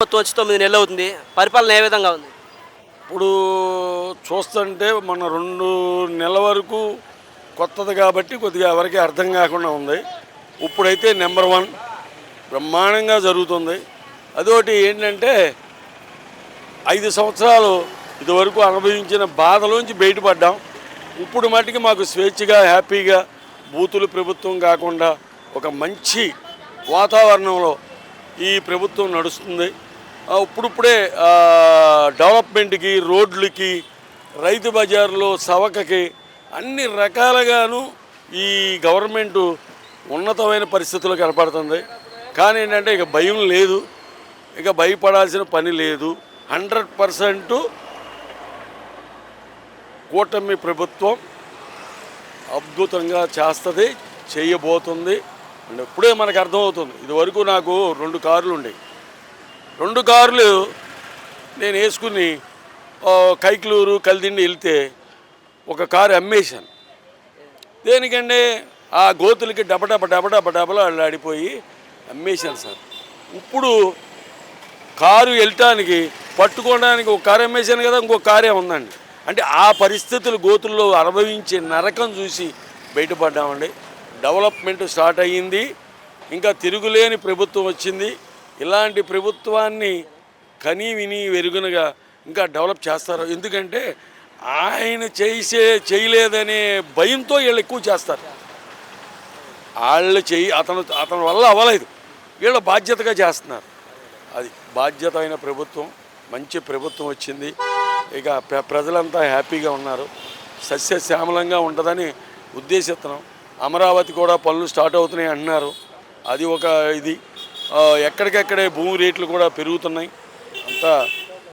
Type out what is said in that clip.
ప్రభుత్వం వచ్చి తొమ్మిది నెలలు అవుతుంది. పరిపాలన ఏ విధంగా ఉంది? ఇప్పుడు చూస్తుంటే మన రెండు నెలల వరకు కొత్తది కాబట్టి కొద్దిగా ఎవరికి అర్థం కాకుండా ఉంది. ఇప్పుడైతే నెంబర్ వన్ బ్రహ్మాండంగా జరుగుతుంది. అదొకటి ఏంటంటే ఐదు సంవత్సరాలు ఇదివరకు అనుభవించిన బాధలోంచి బయటపడ్డాం. ఇప్పుడు మటుకి మాకు స్వేచ్ఛగా హ్యాపీగా బూతులు ప్రభుత్వం కాకుండా ఒక మంచి వాతావరణంలో ఈ ప్రభుత్వం నడుస్తుంది. ఇప్పుడిప్పుడే డెవలప్మెంట్కి రోడ్లకి రైతు బజార్లో సవకకి అన్ని రకాలుగాను ఈ గవర్నమెంటు ఉన్నతమైన పరిస్థితుల్లో కనపడుతుంది కానీ ఏంటంటే ఇక భయం లేదు. ఇక భయపడాల్సిన పని లేదు. హండ్రెడ్ పర్సెంట్ కూటమి ప్రభుత్వం అద్భుతంగా చేస్తుంది చేయబోతుంది. అండ్ ఇప్పుడే మనకు అర్థమవుతుంది. ఇదివరకు నాకు రెండు కార్లు ఉండేవి రెండు కార్లు నేను వేసుకుని కైక్లూరు కలిదిండి వెళ్తే ఒక కారు అమ్మేశాను. దేనికంటే ఆ గోతులకి డబడబ డబడబ డబల ఆడిపోయి అమ్మేశాను సార్. ఇప్పుడు కారు వెళ్ళటానికి పట్టుకోవడానికి ఒక కారు అమ్మేశాను కదా ఇంకో కారే ఉందండి. అంటే ఆ పరిస్థితులు గోతుల్లో అనుభవించే నరకం చూసి బయటపడ్డామండి. డెవలప్మెంట్ స్టార్ట్ అయ్యింది. ఇంకా తిరుగులేని ప్రభుత్వం వచ్చింది. ఇలాంటి ప్రభుత్వాన్ని కనీ విని వెరుగునగా ఇంకా డెవలప్ చేస్తారు. ఎందుకంటే ఆయన చేసే చేయలేదనే భయంతో వీళ్ళు ఎక్కువ చేస్తారు. వాళ్ళు చేయి అతను అతని వల్ల అవ్వలేదు. వీళ్ళు బాధ్యతగా చేస్తున్నారు. అది బాధ్యత అయిన ప్రభుత్వం మంచి ప్రభుత్వం వచ్చింది. ఇక ప్ర- ప్రజలంతా హ్యాపీగా ఉన్నారు. సస్యశ్యామలంగా ఉంటుందని ఉద్దేశిస్తున్నాం. అమరావతి కూడా పనులు స్టార్ట్ అవుతున్నాయి అంటున్నారు అది ఒక ఇది. ఎక్కడికెక్కడే భూమి రేట్లు కూడా పెరుగుతున్నాయి. అంతా